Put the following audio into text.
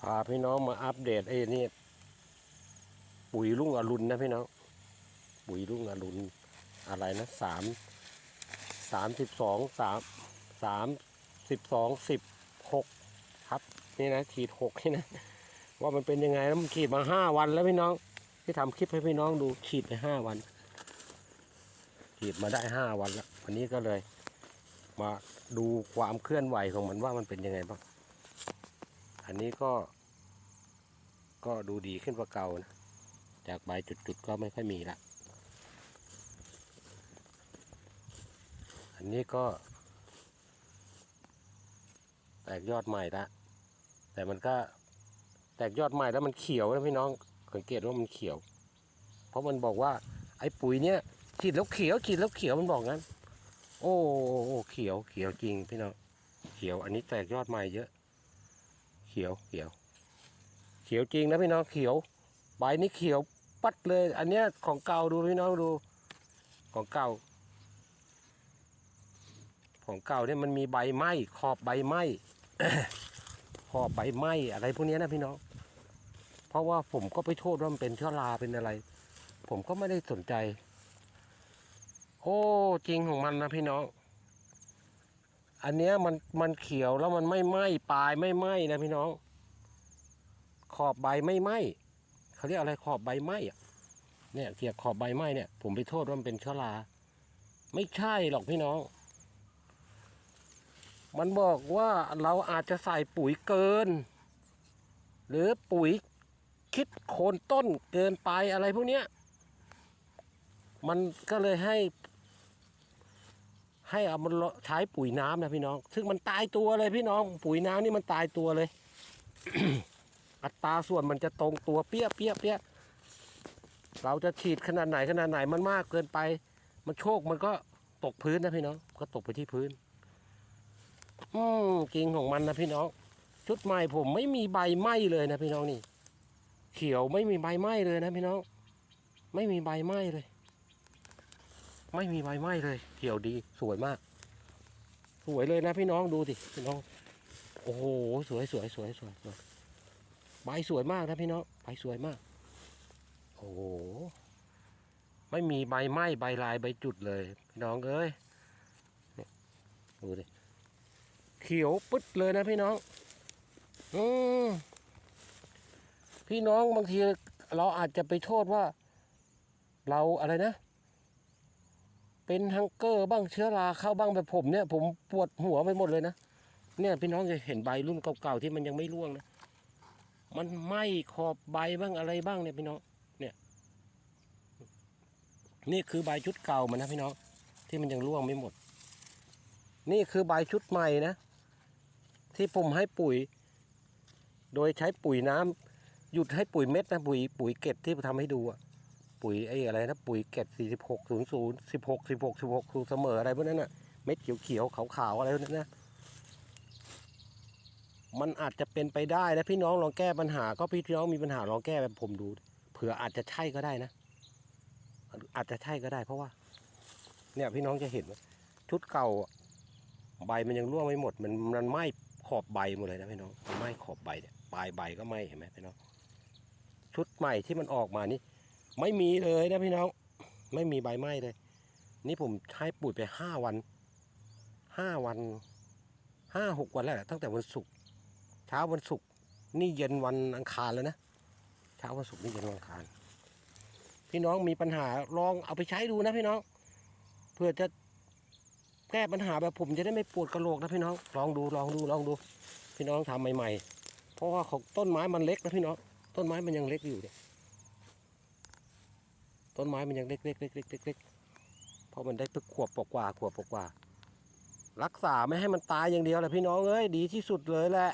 พาพี่น้องมาอัปเดตไอ้นี่ปุ๋ยรุ่งอรุณนะพี่น้อง ปุ๋ยรุ่งอรุณอะไรนะสามสามสิบสองสามสามสิบสองสิบหกครับ นี่นะขีดหกนี่นะ ว่ามันเป็นยังไงแล้วมันขีดมาห้าวันแล้วพี่น้อง ที่ทำคลิปให้พี่น้องดูขีดไปห้าวัน ขีดมาได้ห้าวันแล้ววันนี้ก็เลย มาดูความเคลื่อนไหวของมันว่ามันเป็นยังไงบ้าง อันนี้ก็ ก็ดูดีขึ้นกว่าเก่านะ จากใบจุดๆก็ไม่ค่อยมีละ อันนี้ก็ แตกยอดใหม่ละ แต่มันก็แตกยอดใหม่แล้วมันเขียวนะพี่น้องสังเกตว่ามันเขียว เพราะมันบอกว่า ไอ้ปุ๋ยเนี้ยฉีดแล้วเขียวฉีดแล้วเขียวมันบอกงั้น โอ้โอ้เขียวเขียวจริงพี่น้องเขียวอันนี้แตกยอดใหม่เยอะ ขียวเขียว เขียวจริงนะพี่น้องเขียว ใบนี่เขียวปัดเลย อันเนี้ยของเก่าดูพี่น้องดู ของเก่า ของเก่าเนี่ยมันมีใบไหม้ขอบใบไหม้ขอบใบไหม้อะไรพวกเนี้ยนะพี่น้อง เพราะว่าผมก็ไปโทษว่ามันเป็นเชื้อราเป็นอะไร ผมก็ไม่ได้สนใจ โอ้จริงของมันนะพี่น้อง อันเนี้ยมันมันเขียวแล้วมันไม่ไหม้ปลายไม่ไหม้นะพี่น้อง ขอบใบไม่ไหม้เขาเรียกอะไรขอบใบไหม้อะเนี่ยเกี่ยวขอบใบไหม้เนี่ยผมไปโทษว่ามันเป็นเชื้อราไม่ใช่หรอกพี่น้อง มันบอกว่าเราอาจจะใส่ปุ๋ยเกิน หรือปุ๋ยคิดโคนต้นเกินไปอะไรพวกเนี้ย มันก็เลยให้ ให้เอามันใช้ปุ๋ยน้ำนะพี่น้อง ซึ่งมันตายตัวเลยพี่น้อง ปุ๋ยน้ำนี่มันตายตัวเลย อัตราส่วนมันจะตรงตัวเปี้ยเปี้ยเปี้ยเราจะฉีดขนาดไหนขนาดไหนมันมากเกินไป มันโชคมันก็ตกพื้นนะพี่น้อง ก็ตกไปที่พื้น อืมจริงของมันนะพี่น้อง ชุดใหม่ผมไม่มีใบไหม้เลยนะพี่น้องนี่ เขียวไม่มีใบไหม้เลยนะพี่น้อง ไม่มีใบไหม้เลย ไม่มีใบไหม้เลยเขียวดีสวยมาก สวยเลยนะพี่น้องดูสิพี่น้อง โอ้โหสวยสวยสวยสวยสวยใบสวยมากนะพี่น้องใบสวยมาก โอ้โหไม่มีใบไหม้ใบลายใบจุดเลย พี่น้องเอ้ยนี่ดูสิเขียวปึ๊ดเลยนะพี่น้อง อืมพี่น้องบางทีเราอาจจะไปโทษว่า เราอะไรนะ เป็นฮังเกอร์บ้างเชื้อราเข้าบ้างแบบผมเนี่ย ผมปวดหัวไปหมดเลยนะเนี่ยพี่น้องจะเห็นใบรุ่นเก่าๆที่มันยังไม่ร่วงนะมันไหม้ขอบใบบ้างอะไรบ้างเนี่ยพี่น้องเนี่ย นี่คือใบชุดเก่ามันนะพี่น้องที่มันยังร่วงไม่หมด นี่คือใบชุดใหม่นะ ที่ผมให้ปุ๋ย โดยใช้ปุ๋ยน้ำหยุดให้ปุ๋ยเม็ดนะปุ๋ยปุ๋ยเกล็ดที่ทำให้ดูอะ ปุ๋ยไอ้อะไรนะปุ๋ยเกล็ดสี่สิบหกศูนย์ศูนย์สิบหกสิบหกสิบหกสูตรเสมออะไรพวกนั้นน่ะเม็ดเขียวเขียวขาวขาวอะไรพวกนั้นนะมันอาจจะเป็นไปได้นะพี่น้องลองแก้ปัญหา ก็พี่น้องมีปัญหาลองแก้แบบผมดูเผื่ออาจจะใช่ก็ได้นะ อาจจะใช่ก็ได้ เพราะว่า เนี่ยพี่น้องจะเห็นว่าชุดเก่าใบมันยังร่วงไม่หมด มันมันไหม้ขอบใบหมดเลยนะพี่น้องมันไหม้ขอบใบเนี่ยปลายใบก็ไหม้เห็นไหมพี่น้องชุดใหม่ที่มันออกมานี่ ไม่มีเลยนะพี่น้อง ไม่มีใบไหม้เลย นี่ผมใช้ปุ๋ยไปห้าวันห้าวันห้าหกวันแล้วแหละตั้งแต่วันศุกร์เช้าวันศุกร์นี่เย็นวันอังคารแล้วนะเช้าวันศุกร์นี่เย็นวันอังคาร พี่น้องมีปัญหาลองเอาไปใช้ดูนะพี่น้อง เพื่อจะแก้ปัญหาแบบผมจะได้ไม่ปวดกระโหลกนะพี่น้อง ลองดูลองดูลองดู พี่น้องทำใหม่ ๆ เพราะว่าของต้นไม้มันเล็กนะพี่น้อง ต้นไม้มันยังเล็กอยู่เนี่ย ต้นไม้มันยังเล็กๆเล็กๆเล็กเล็กเพราะมันได้ตึกขวบกว่าขวบกว่า รักษาไม่ให้มันตายอย่างเดียวแหละพี่น้องเอ้ยดีที่สุดเลยแหละ